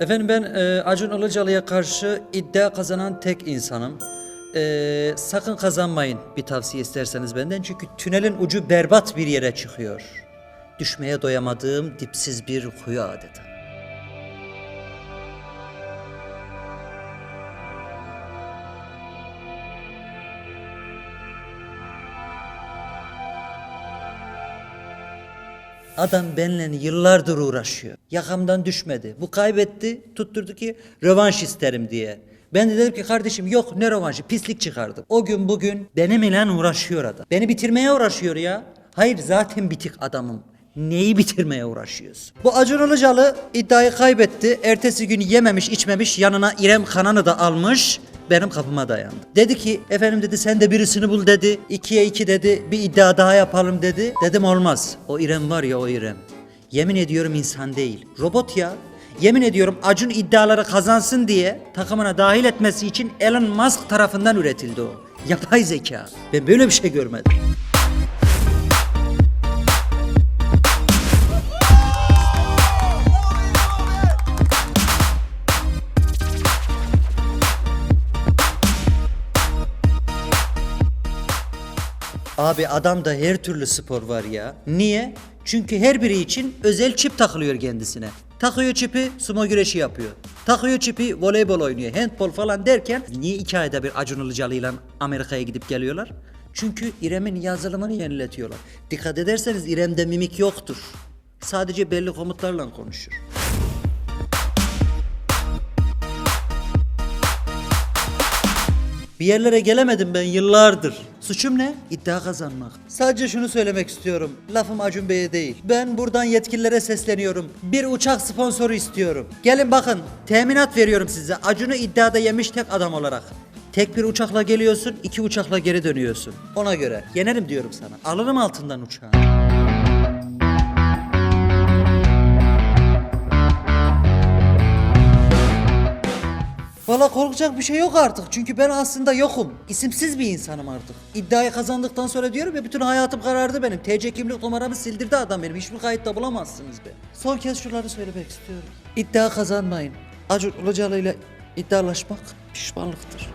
Efendim ben e, Acun Ilıcalı'ya karşı iddia kazanan tek insanım. E, sakın kazanmayın bir tavsiye isterseniz benden çünkü tünelin ucu berbat bir yere çıkıyor. Düşmeye doyamadığım dipsiz bir kuyu adeta. Adam benimle yıllardır uğraşıyor. Yakamdan düşmedi. Bu kaybetti. Tutturdu ki rövanş isterim diye. Ben de dedim ki kardeşim yok ne rövanşı pislik çıkardım. O gün bugün benimle uğraşıyor adam. Beni bitirmeye uğraşıyor ya. Hayır zaten bitik adamım. Neyi bitirmeye uğraşıyorsun? Bu Acun Ilıcalı iddiayı kaybetti. Ertesi gün yememiş içmemiş yanına İrem Kanan'ı da almış benim kapıma dayandı. Dedi ki efendim dedi sen de birisini bul dedi. İkiye iki dedi bir iddia daha yapalım dedi. Dedim olmaz. O İrem var ya o İrem. Yemin ediyorum insan değil. Robot ya. Yemin ediyorum Acun iddiaları kazansın diye takımına dahil etmesi için Elon Musk tarafından üretildi o. Yapay zeka. Ben böyle bir şey görmedim. Abi adamda her türlü spor var ya. Niye? Çünkü her biri için özel çip takılıyor kendisine. Takıyor çipi sumo güreşi yapıyor. Takıyor çipi voleybol oynuyor, handbol falan derken niye iki ayda bir Acun Ilıcalı'yla Amerika'ya gidip geliyorlar? Çünkü İrem'in yazılımını yeniletiyorlar. Dikkat ederseniz İrem'de mimik yoktur. Sadece belli komutlarla konuşur. Bir yerlere gelemedim ben yıllardır. Suçum ne? İddia kazanmak. Sadece şunu söylemek istiyorum. Lafım Acun Bey'e değil. Ben buradan yetkililere sesleniyorum. Bir uçak sponsoru istiyorum. Gelin bakın teminat veriyorum size. Acun'u iddiada yemiş tek adam olarak. Tek bir uçakla geliyorsun, iki uçakla geri dönüyorsun. Ona göre. Yenerim diyorum sana. Alırım altından uçağı. Valla korkacak bir şey yok artık. Çünkü ben aslında yokum. İsimsiz bir insanım artık. İddiayı kazandıktan sonra diyorum ya bütün hayatım karardı benim. TC kimlik numaramı sildirdi adam benim. Hiçbir kayıtta bulamazsınız be. Son kez şunları söylemek istiyorum. İddia kazanmayın. Acun Ilıcalı ile iddialaşmak pişmanlıktır.